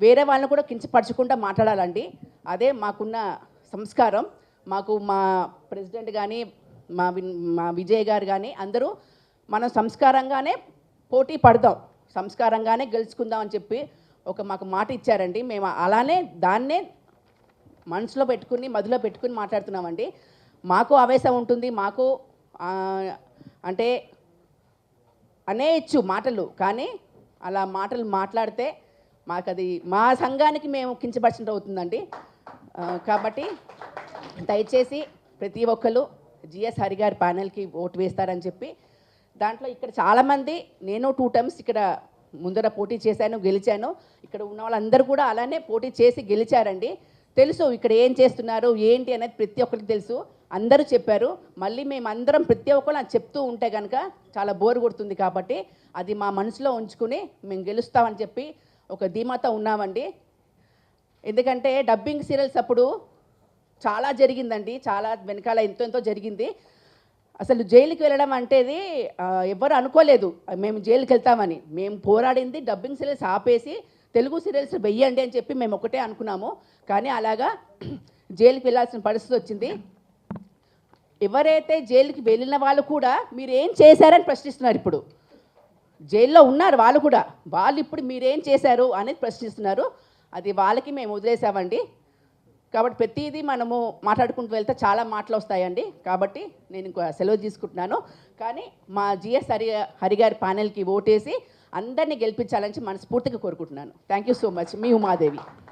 వేరే వాళ్ళని కూడా కించపరచకుండా మాట్లాడాలండి. అదే మాకున్న సంస్కారం. మాకు మా ప్రెసిడెంట్ కానీ మా మా విజయ్ గారు కానీ అందరూ మనం సంస్కారంగానే పోటీ పడదాం. సంస్కారంగానే గెలుచుకుందాం అని చెప్పి ఒక మాకు మాట ఇచ్చారండి. మేము అలానే దాన్నే మనసులో పెట్టుకుని మదిలో పెట్టుకుని మాట్లాడుతున్నామండి. మాకు ఆవేశం ఉంటుంది. మాకు అంటే అనేయచ్చు మాటలు. కానీ అలా మాటలు మాట్లాడితే మాకు అది మా సంఘానికి మేము కించపరిచినట్టు అవుతుందండి. కాబట్టి దయచేసి ప్రతి ఒక్కరు జిఎస్ హరి గారి ప్యానెల్కి ఓటు వేస్తారని చెప్పి దాంట్లో ఇక్కడ చాలామంది నేను టూ టైమ్స్ ఇక్కడ ముందర పోటీ చేశాను గెలిచాను. ఇక్కడ ఉన్న వాళ్ళందరూ కూడా అలానే పోటీ చేసి గెలిచారండి. తెలుసు ఇక్కడ ఏం చేస్తున్నారు ఏంటి అనేది ప్రతి ఒక్కరికి తెలుసు. అందరూ చెప్పారు. మళ్ళీ మేమందరం ప్రతి ఒక్కరు చెప్తూ ఉంటే కనుక చాలా బోర్ కొడుతుంది కాబట్టి అది మా మనసులో ఉంచుకుని మేము గెలుస్తామని చెప్పి ఒక ధీమాతో ఉన్నామండి. ఎందుకంటే డబ్బింగ్ సీరియల్స్ అప్పుడు చాలా జరిగిందండి. చాలా వెనకాల ఎంతో ఎంతో జరిగింది. అసలు జైలుకి వెళ్ళడం అంటేది ఎవరు ఎవ్వరు అనుకోలేదు. మేము జైలుకి వెళ్తామని. మేము పోరాడింది డబ్బింగ్ సీరియల్స్ ఆపేసి తెలుగు సీరియల్స్ వెయ్యండి అని చెప్పి మేము ఒకటే అనుకున్నాము. కానీ అలాగా జైలుకి వెళ్ళాల్సిన పరిస్థితి వచ్చింది. ఎవరైతే జైలుకి వెళ్ళిన వాళ్ళు కూడా మీరు ఏం చేశారని ప్రశ్నిస్తున్నారు ఇప్పుడు. జైల్లో ఉన్నారు వాళ్ళు కూడా. వాళ్ళు ఇప్పుడు మీరేం చేశారు అనేది ప్రశ్నిస్తున్నారు. అది వాళ్ళకి మేము వదిలేసామండి. కాబట్టి ప్రతిదీ మనము మాట్లాడుకుంటూ వెళ్తే చాలా మాటలు వస్తాయండి. కాబట్టి నేను ఇంకో సెలవు తీసుకుంటున్నాను. కానీ మా జిఎస్ హరి హరి గారి ప్యానెల్కి ఓటేసి అందరినీ గెలిపించాలని మనస్ఫూర్తిగా కోరుకుంటున్నాను. Thank you so much. Me Umadevi.